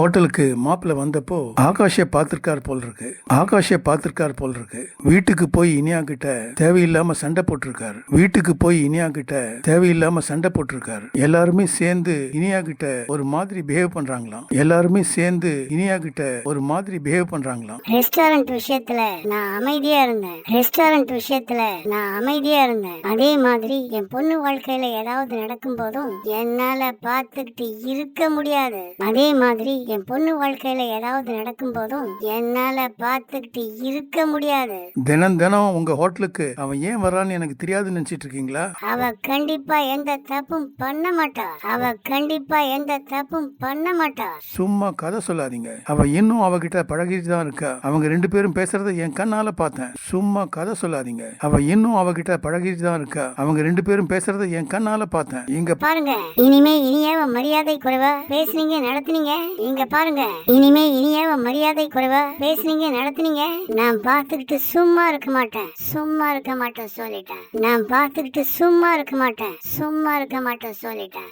ஹோட்டலுக்கு மாப்பிள்ள வந்தப்போ ஆகாஷை பார்த்திருக்கார் போல் இருக்கு ஆகாஷை பார்த்திருக்கார் போல் இருக்கு வீட்டுக்கு போய் இனியா கிட்ட தேவையில்லாம சண்டை போட்டிருக்காரு. வீட்டுக்கு போய் இனியா கிட்ட தேவையில்லாம சண்டை போட்டிருக்காரு. எல்லாருமே சேர்ந்து இனியா கிட்ட ஒரு மாதிரி பிஹேவ் பண்றாங்களாம். எல்லாருமே சேர்ந்து இனியா கிட்ட ஒரு மாதிரி பிஹேவ் பண்றாங்களாம். ரெஸ்டாரண்ட் விஷயத்துல நான் அமைதியா இருந்தேன். ரெஸ்டாரண்ட் விஷயத்துல நான் அமைதியா இருந்தேன். அதே மாதிரி என் பொண்ணு வாழ்க்கையில ஏதாவது நடக்கும் போதும் என்னால பார்த்துக்கிட்டு இருக்க முடியாது. அதே மாதிரி என் பொண்ணு வாழ்க்கையில ஏதாவது நடக்கும் போதும் என்னால பார்த்துக்கிட்டு இருக்க முடியாது. தினம் தினம் உங்க ஹோட்டலுக்கு அவன் ஏன் வர்றான்னு எனக்கு தெரியாதுன்னு நினைச்சிட்டு இருக்கீங்களா? அவ கண்டிப்பா எந்த தப்பும் பண்ண மாட்டா. அவ கண்டிப்பா எந்த தப்பும் பண்ண மாட்டா. சும்மா கதை சொல்லாதீங்க. அவ இன்னும் அவகிட்ட பழகிட்டு தான் இருக்கா. அவங்க ரெண்டு பேரும் பேசுறத என் கண்ணால பார்த்தேன். சும்மா கதை சொல்லாதீங்க. அவ இன்னும் அவகிட்ட பழகிட்டு தான் இருக்கா. அவங்க ரெண்டு பேரும் பேசுறத என் கண்ணால பார்த்தேன். இங்க பாருங்க. இனிமே இனியாவ மரியாதை குறைவா பேசுனீங்க நடத்துனீங்க இங்க பாருங்க. இனிமே இனியாவ மரியாதை குறைவா பேசுனீங்க நடத்துனீங்க? நான் பாத்துக்கிட்டு சும்மா இருக்க மாட்டேன். சும்மா இருக்க மாட்டேன் சொல்லிட்டேன். நான் பாத்துக்கிட்டு சும்மா இருக்க மாட்டேன். சும்மா இருக்க மாட்டேன் சொல்லிட்டேன்.